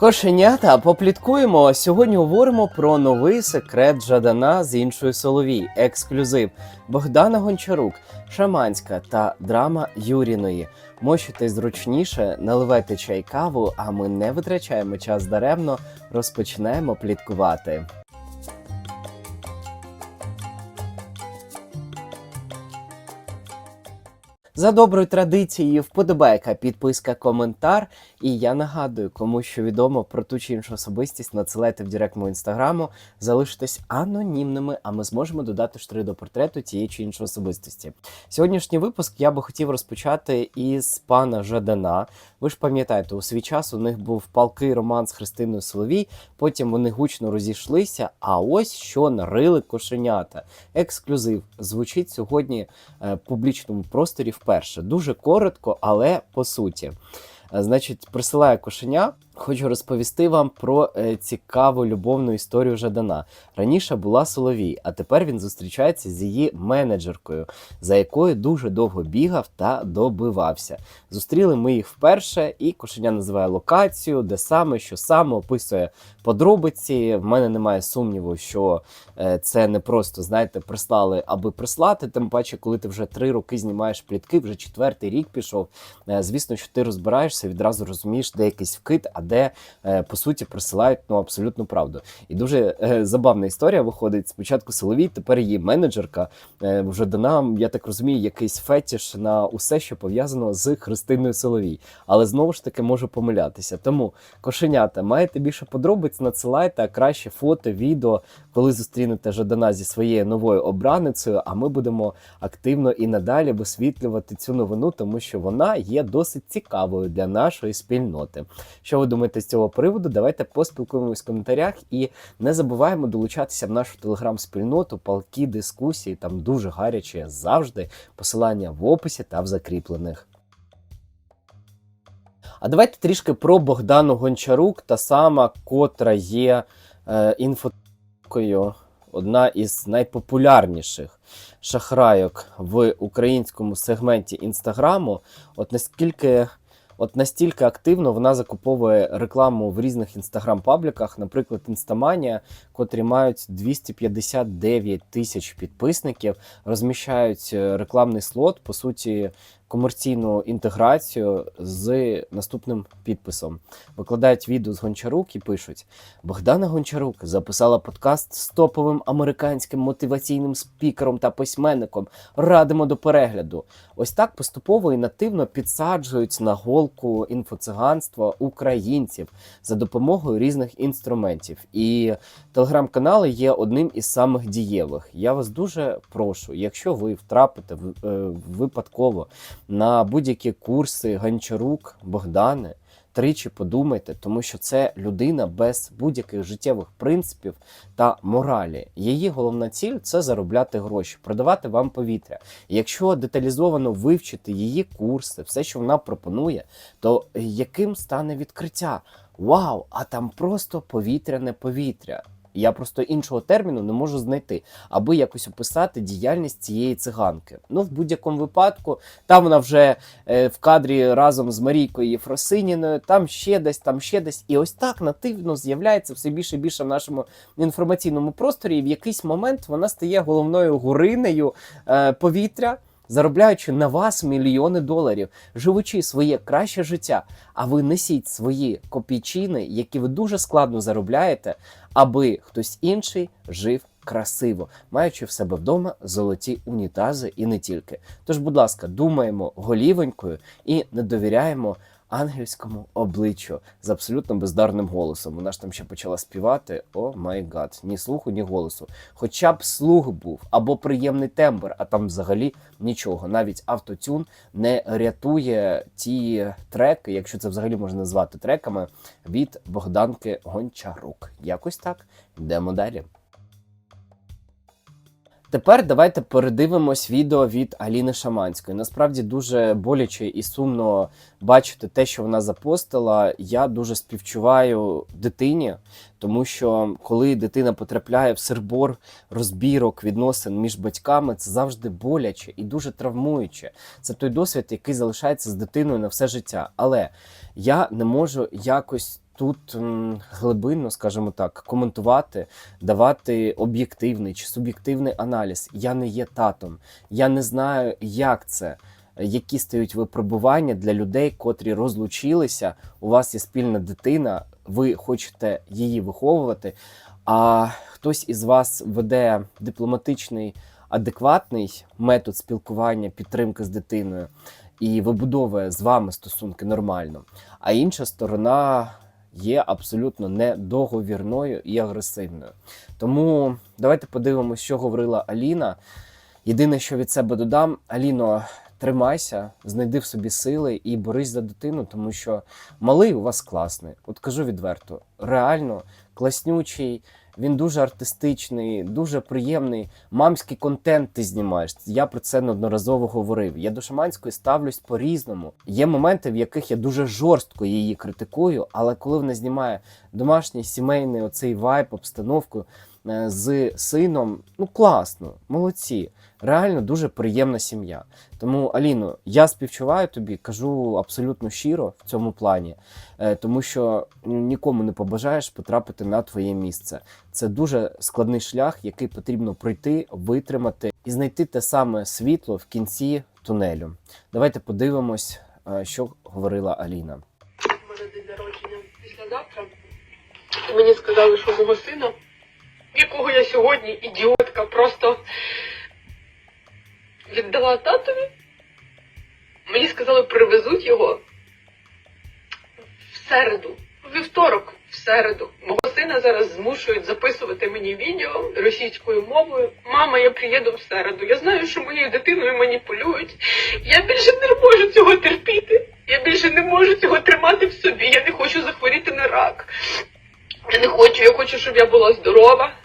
Кошенята, попліткуємо. Сьогодні говоримо про новий секрет Жадана з іншої Соловій, ексклюзив Богдана Гончарук, Шаманська та драма Юріної. Мощуйте зручніше, наливайте чай каву, а ми не витрачаємо час даремно, розпочинаємо пліткувати. За доброю традицією, вподобайка, підписка, коментар. І я нагадую, кому що відомо про ту чи іншу особистість, надсилайте в директ мого інстаграму, залишитесь анонімними, а ми зможемо додати штри до портрету тієї чи іншої особистості. Сьогоднішній випуск я би хотів розпочати із пана Жадана. Ви ж пам'ятаєте, у свій час у них був палкий роман з Христиною Соловій, потім вони гучно розійшлися. А ось що нарили кошенята. Ексклюзив звучить сьогодні е, в публічному просторі вперше. Дуже коротко, але по суті. Е, Значить, присилаю кошеня. Хочу розповісти вам про е, цікаву любовну історію Жадана. Раніше була Соловій, а тепер він зустрічається з її менеджеркою, за якою дуже довго бігав та добивався. Зустріли ми їх вперше, і кошеня називає локацію, де саме, що саме описує подробиці. В мене немає сумніву, що е, це не просто, знаєте, прислали, аби прислати. Тим паче, коли ти вже три роки знімаєш плітки, вже четвертий рік пішов. Е, Звісно, що ти розбираєшся, відразу розумієш, де якийсь вкид, а де е, по суті присилають ну абсолютну правду. І дуже е, забавна історія виходить. Спочатку Соловій, тепер її менеджерка е, вже дана, я так розумію, якийсь фетіш на усе, що пов'язано з Христиною Соловій. Але знову ж таки можу помилятися. Тому кошенята, маєте більше подробиць, надсилайте, а краще фото, відео, коли зустрінете Жадана зі своєю новою обраницею. А ми будемо активно і надалі висвітлювати цю новину, тому що вона є досить цікавою для нашої спільноти. Що ви думаєте з цього приводу? Давайте поспілкуємось в коментарях і не забуваємо долучатися в нашу телеграм-спільноту, палки, дискусії. Там дуже гарячі завжди. Посилання в описі та в закріплених. А давайте трішки про Богдану Гончарук, та сама, котра є е, інфокою, одна із найпопулярніших шахрайок в українському сегменті інстаграму. От наскільки. От настільки активно вона закуповує рекламу в різних інстаграм-пабліках, наприклад, Інстаманія, котрі мають 259 тисяч підписників, розміщають е, рекламний слот, по суті, комерційну інтеграцію з наступним підписом. Викладають відео з Гончарук і пишуть: Богдана Гончарук записала подкаст з топовим американським мотиваційним спікером та письменником. Радимо до перегляду. Ось так поступово і нативно підсаджують на голку інфоциганства українців за допомогою різних інструментів. І телеграм-канали є одним із самих дієвих. Я вас дуже прошу, якщо ви втрапите в- е, випадково на будь-які курси Гончарук, Богдани. Тричі подумайте, тому що це людина без будь-яких життєвих принципів та моралі. Її головна ціль це заробляти гроші, продавати вам повітря. Якщо деталізовано вивчити її курси, все, що вона пропонує, то яким стане відкриття? Вау! А там просто повітряне повітря. Я просто іншого терміну не можу знайти, аби якось описати діяльність цієї циганки. Ну, в будь-якому випадку, там вона вже е, в кадрі разом з Марійкою Єфросиніною, там ще десь, там ще десь. І ось так нативно з'являється все більше і більше в нашому інформаційному просторі. І в якийсь момент вона стає головною гуринею е, повітря. Заробляючи на вас мільйони доларів, живучи своє краще життя, а ви несіть свої копійчини, які ви дуже складно заробляєте, аби хтось інший жив красиво, маючи в себе вдома золоті унітази і не тільки. Тож, будь ласка, думаємо голівонькою і не довіряємо ангельському обличчю з абсолютно бездарним голосом. Вона ж там ще почала співати. О май гад, ні слуху, ні голосу. Хоча б слух був або приємний тембр, а там взагалі нічого. Навіть автотюн не рятує ті треки, якщо це взагалі можна назвати треками, від Богданки Гончарук. Якось так. Йдемо далі. Тепер давайте передивимось відео від Аліни Шаманської. Насправді дуже боляче і сумно бачити те, що вона запостила. Я дуже співчуваю дитині, тому що коли дитина потрапляє в сербор розбірок відносин між батьками, це завжди боляче і дуже травмуюче. Це той досвід, який залишається з дитиною на все життя. Але я не можу якось тут глибинно, скажімо так, коментувати, давати об'єктивний чи суб'єктивний аналіз. Я не є татом, я не знаю, як це. Які стають випробування для людей, котрі розлучилися, у вас є спільна дитина, ви хочете її виховувати, а хтось із вас веде дипломатичний, адекватний метод спілкування, підтримки з дитиною і вибудовує з вами стосунки нормально. А інша сторона є абсолютно недоговірною і агресивною. Тому давайте подивимося, що говорила Аліна. Єдине, що від себе додам, Аліно, тримайся, знайди в собі сили і борись за дитину, тому що малий у вас класний. От кажу відверто, реально класнючий. Він дуже артистичний, дуже приємний. Мамський контент ти знімаєш. Я про це неодноразово говорив. Я до шаманської ставлюсь по-різному. Є моменти, в яких я дуже жорстко її критикую, але коли вона знімає домашній сімейний оцей вайб, обстановку з сином, ну класно, молодці. Реально дуже приємна сім'я. Тому, Аліно, я співчуваю тобі, кажу абсолютно щиро в цьому плані, е, тому що нікому не побажаєш потрапити на твоє місце. Це дуже складний шлях, який потрібно пройти, витримати і знайти те саме світло в кінці тунелю. Давайте подивимось, е, що говорила Аліна. Мене день народження післязавтра. Мені сказали, що мого сина, якого я сьогодні ідіотка, просто віддала татові. Мені сказали, привезуть його в середу, в вівторок, в середу. Мого сина зараз змушують записувати мені відео російською мовою. Мама, я приїду в середу. Я знаю, що моєю дитиною маніпулюють. Я більше не можу цього терпіти. Я більше не можу цього тримати в собі. Я не хочу захворіти на рак. Я не хочу, я хочу, щоб я була здорова.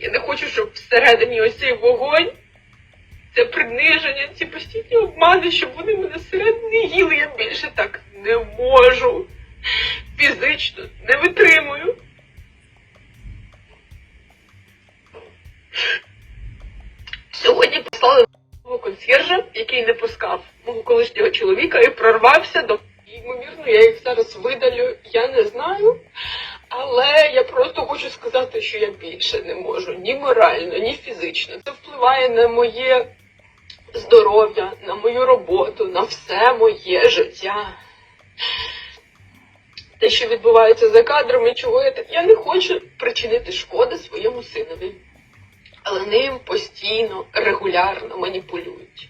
Я не хочу, щоб всередині ось цей вогонь, це приниження, ці постійні обмани, щоб вони мене всередині їли. Я більше так не можу. Фізично не витримую. Сьогодні послали мого консьержа, який не пускав мого колишнього чоловіка і прорвався до. Ймовірно, я їх зараз видалю, я не знаю. Але я просто хочу сказати, що я більше не можу ні морально, ні фізично. Це впливає на моє здоров'я, на мою роботу, на все моє життя. Те, що відбувається за кадрами, чого я так. Я не хочу причинити шкоди своєму синові. Але ним постійно, регулярно маніпулюють.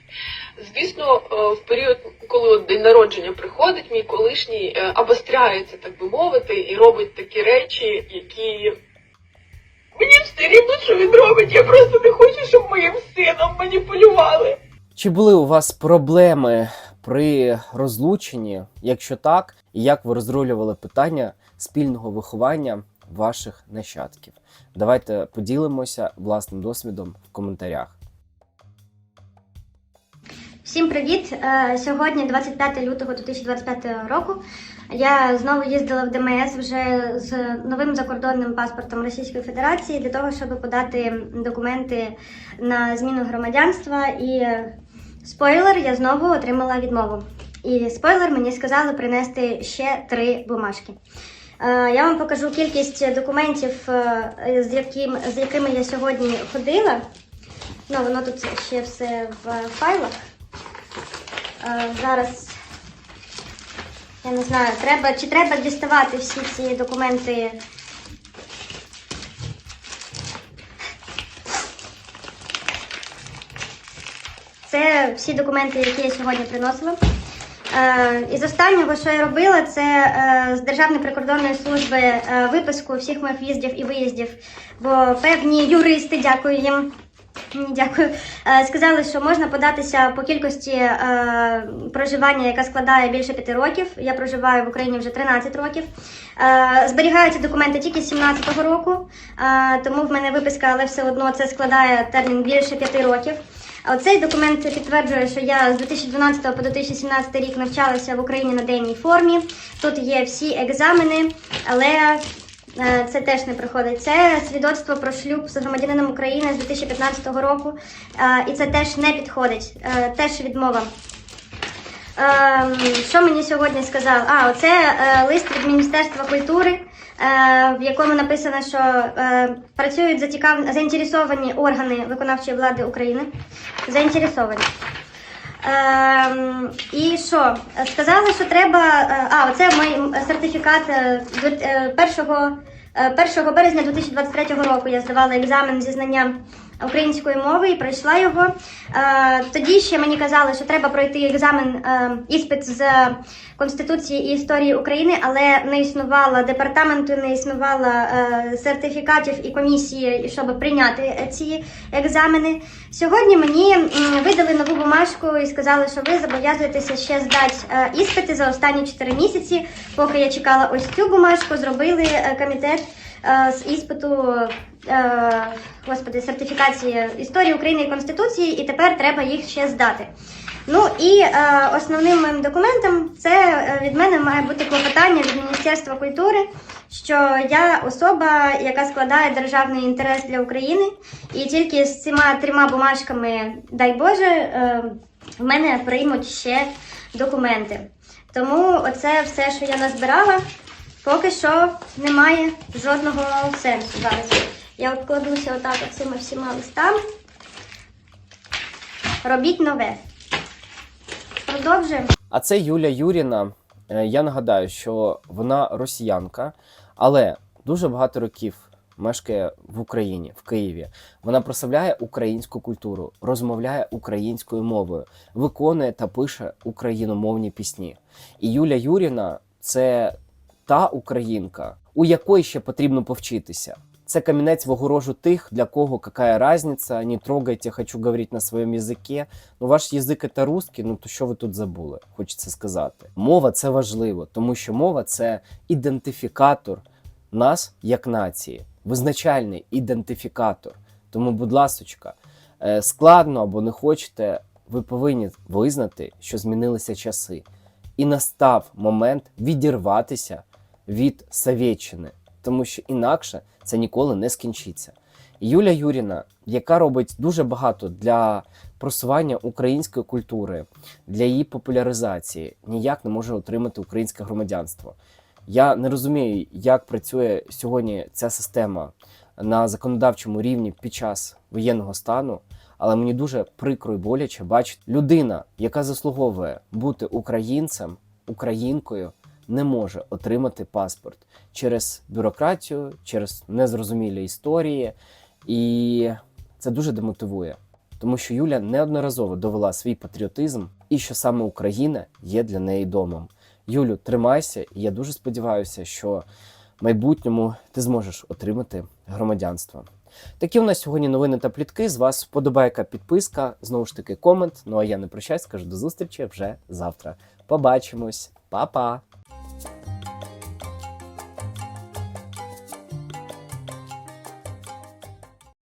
Звісно, е, в період, коли от день народження приходить, мій колишній е, обостряється, так би мовити, і робить такі речі, які мені все рівно, що він робить. Я просто не хочу, щоб моїм сином маніпулювали. Чи були у вас проблеми при розлученні? Якщо так, як ви розрулювали питання спільного виховання ваших нащадків? Давайте поділимося власним досвідом в коментарях. Всім привіт! Е, Сьогодні 25 лютого 2025 року. Я знову їздила в ДМС вже з новим закордонним паспортом Російської Федерації для того, щоб подати документи на зміну громадянства. І е, спойлер, я знову отримала відмову. І спойлер, мені сказали принести ще три бумажки. Е, Я вам покажу кількість документів, з, яким, з якими я сьогодні ходила. Ну, воно тут ще все в файлах. Е, Зараз я не знаю, треба чи треба діставати всі ці документи. Це всі документи, які я сьогодні приносила. Е, із останнього, що я робила, це е, з Державної прикордонної служби виписку всіх моїх в'їздів і виїздів. Бо певні юристи, дякую їм. Дякую. Е, Сказали, що можна податися по кількості е, проживання, яка складає більше п'яти років. Я проживаю в Україні вже 13 років. Е, зберігаються документи тільки з 17-го року, тому в мене виписка, але все одно це складає термін більше п'яти років. А Цей документ підтверджує, що я з 2012 по 2017 рік навчалася в Україні на денній формі. Тут є всі екзамени, але Це теж не проходить. Це свідоцтво про шлюб з громадянином України з 2015 року, Е, і це теж не підходить. Е, Теж відмова. Ем, що мені сьогодні сказав? А, оце е, лист від Міністерства культури, е, в якому написано, що е, працюють зацікав... заінтересовані органи виконавчої влади України. Заінтересовані. Ем, і що? Сказали, що треба. е, А, оце мій сертифікат е, дві- е, першого, е, 1 березня 2023 року я здавала екзамен зі знання української мови і пройшла його. Е, Тоді ще мені казали, що треба пройти екзамен е, іспит з Конституції і історії України, але не існувало департаменту, не існувало е, сертифікатів і комісії, щоб прийняти ці екзамени. Сьогодні мені видали нову бумажку і сказали, що ви зобов'язуєтеся ще здати іспити за останні 4 місяці. Поки я чекала ось цю бумажку, зробили комітет з іспиту. е, Господи, сертифікації історії України і Конституції, і тепер треба їх ще здати. Ну і е, основним моїм документом це е, від мене має бути клопотання від Міністерства культури, що я особа, яка складає державний інтерес для України, і тільки з цими трьома бумажками, дай Боже, е, в мене приймуть ще документи. Тому оце все, що я назбирала, поки що немає жодного сенсу зараз. Я обкладуся отак цими всіма листами. Робіть нове. Продовжуємо. А це Юля Юріна. Е, Я нагадаю, що вона росіянка, але дуже багато років мешкає в Україні, в Києві. Вона прославляє українську культуру, розмовляє українською мовою, виконує та пише україномовні пісні. І Юля Юріна це та українка, у якої ще потрібно повчитися. Це камінець в огорожу тих, для кого какая разница, не трогайте, хочу говорити на своєму язикі. Ну, ваш язик це русський, ну то що ви тут забули? Хочеться сказати. Мова це важливо, тому що мова це ідентифікатор нас як нації, визначальний ідентифікатор. Тому, будь ласочка, е, складно або не хочете, ви повинні визнати, що змінилися часи. І настав момент відірватися від Совєтщини, тому що інакше це ніколи не скінчиться. Юля Юріна, яка робить дуже багато для просування української культури, для її популяризації, ніяк не може отримати українське громадянство. Я не розумію, як працює сьогодні ця система на законодавчому рівні під час воєнного стану, але мені дуже прикро і боляче бачити людина, яка заслуговує бути українцем, українкою, не може отримати паспорт через бюрократію, через незрозумілі історії, і це дуже демотивує. Тому що Юля неодноразово довела свій патріотизм і що саме Україна є для неї домом. Юлю, тримайся, і я дуже сподіваюся, що в майбутньому ти зможеш отримати громадянство. Такі у нас сьогодні новини та плітки. З вас вподобайка, підписка, знову ж таки, комент. Ну а я не прощаюсь, скажу до зустрічі вже завтра. Побачимось, Па-па!